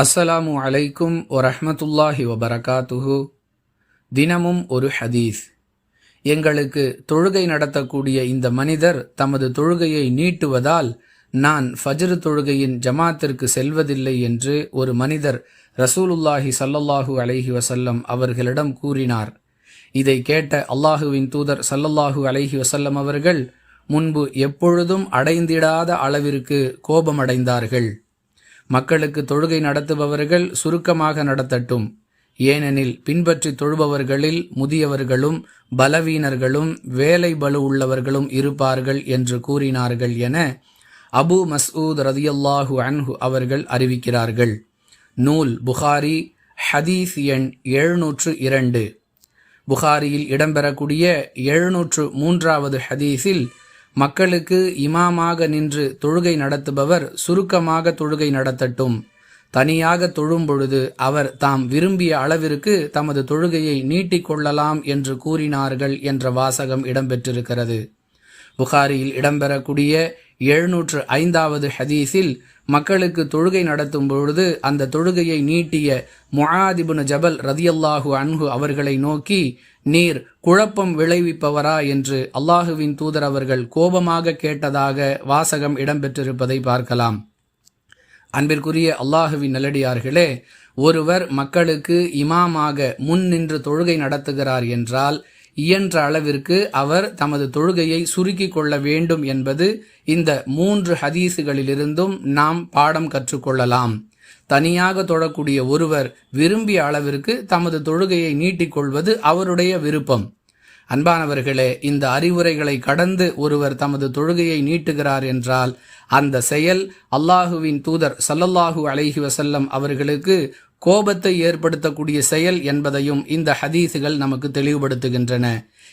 அஸ்ஸலாமு அலைக்கும் வரஹ்மத்துல்லாஹி வபரகாத்துஹு. தினமும் ஒரு ஹதீஸ். எங்களுக்கு தொழுகை நடத்தக்கூடிய இந்த மனிதர் தமது தொழுகையை நீட்டுவதால் நான் ஃபஜ்ர் தொழுகையின் ஜமாத்திற்கு செல்வதில்லை என்று ஒரு மனிதர் ரசூலுல்லாஹி சல்லல்லாஹு அலைஹி வசல்லம் அவர்களிடம் கூறினார். இதை கேட்ட அல்லாஹுவின் தூதர் சல்லல்லாஹு அலைஹி வசல்லம் அவர்கள் முன்பு எப்பொழுதும் அடைந்திடாத அளவிற்கு கோபமடைந்தார்கள். மக்களுக்கு தொழுகை நடத்துபவர்கள் சுருக்கமாக நடத்தட்டும். ஏனெனில் பின்பற்றி தொழுபவர்களில் முதியவர்களும் பலவீனர்களும் வேலை பலு உள்ளவர்களும் இருப்பார்கள் என்று கூறினார்கள் என அபு மஸ்ஊத் ரதியல்லாஹு அன்ஹு அவர்கள் அறிவிக்கிறார்கள். நூல் புகாரி ஹதீஸ் எண் எழுநூற்று இரண்டு. புகாரியில் இடம்பெறக்கூடிய எழுநூற்று மூன்றாவது ஹதீஸில் மக்களுக்கு இமாமாக நின்று தொழுகை நடத்துபவர் சுருக்கமாக தொழுகை நடத்தட்டும். தனியாக தொழும் பொழுது அவர் தாம் விரும்பிய அளவிற்கு தமது தொழுகையை நீட்டிக்கொள்ளலாம் என்று கூறினார்கள் என்ற வாசகம் இடம்பெற்றிருக்கிறது. புகாரியில் இடம்பெறக்கூடிய எழுநூற்று ஐந்தாவது ஹதீஸில் மக்களுக்கு தொழுகை நடத்தும் பொழுது அந்த தொழுகையை நீட்டிய முஆதிபுன் ஜபல் ரதியல்லாஹு அன்ஹு அவர்களை நோக்கி நீர் குழப்பம் விளைவிப்பவரா? என்று அல்லாஹுவின் தூதர் அவர்கள் கோபமாக கேட்டதாக வாசகம் இடம்பெற்றிருப்பதை பார்க்கலாம். அன்பிற்குரிய அல்லாஹுவின் நல்லடியார்களே ஒருவர் மக்களுக்கு இமாமாக முன் நின்று தொழுகை நடத்துகிறார் என்றால் இயன்ற அளவிற்கு அவர் தமது தொழுகையை சுருக்கிக் கொள்ள வேண்டும் என்பது இந்த மூன்று ஹதீஸுகளிலிருந்தும் நாம் பாடம் கற்றுக்கொள்ளலாம். தனியாக தொழக்கூடிய ஒருவர் விரும்பிய அளவிற்கு தமது தொழுகையை நீட்டிக்கொள்வது அவருடைய விருப்பம். அன்பானவர்களே இந்த அறிவுரைகளை கடந்து ஒருவர் தமது தொழுகையை நீட்டுகிறார் என்றால் அந்த செயல் அல்லாஹுவின் தூதர் சல்லல்லாஹு அலைஹி வசல்லம் அவர்களுக்கு கோபத்தை ஏற்படுத்தக்கூடிய செயல் என்பதையும் இந்த ஹதீஸுகள் நமக்கு தெளிவுபடுத்துகின்றன.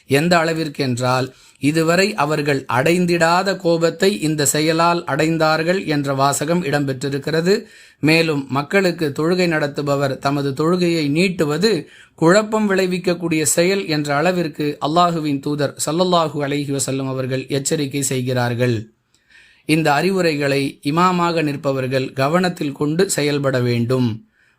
எந்த அளவிற்கு என்றால் இதுவரை அவர்கள் அடைந்திடாத கோபத்தை இந்த செயலால் அடைந்தார்கள் என்ற வாசகம் இடம்பெற்றிருக்கிறது. மேலும் மக்களுக்கு தொழுகை நடத்துபவர் தமது தொழுகையை நீட்டுவது குழப்பம் விளைவிக்கக்கூடிய செயல் என்ற அளவிற்கு அல்லாஹுவின் தூதர் சல்லல்லாஹு அலஹி வசல்லம் அவர்கள் எச்சரிக்கை செய்கிறார்கள். இந்த அறிவுரைகளை இமாமாக நிற்பவர்கள் கவனத்தில் கொண்டு செயல்பட வேண்டும்.